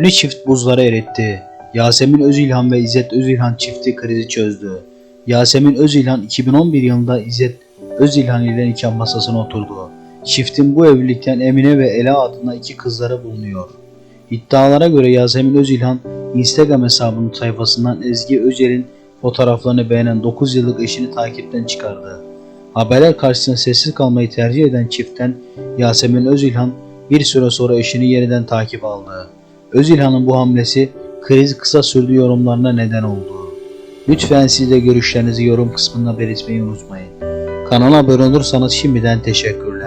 Ünlü çift buzları eritti. Yasemin Özilhan ve İzzet Özilhan çifti krizi çözdü. Yasemin Özilhan 2011 yılında İzzet Özilhan ile nikah masasına oturdu. Çiftin bu evlilikten Emine ve Ela adında iki kızları bulunuyor. İddialara göre Yasemin Özilhan Instagram hesabının sayfasından Ezgi Özel'in fotoğraflarını beğenen 9 yıllık eşini takipten çıkardı. Haberler karşısında sessiz kalmayı tercih eden çiftten Yasemin Özilhan bir süre sonra eşini yeniden takip aldı. Özilhan'ın bu hamlesi kriz kısa sürdü yorumlarına neden oldu. Lütfen siz de görüşlerinizi yorum kısmında belirtmeyi unutmayın. Kanala abone olursanız şimdiden teşekkür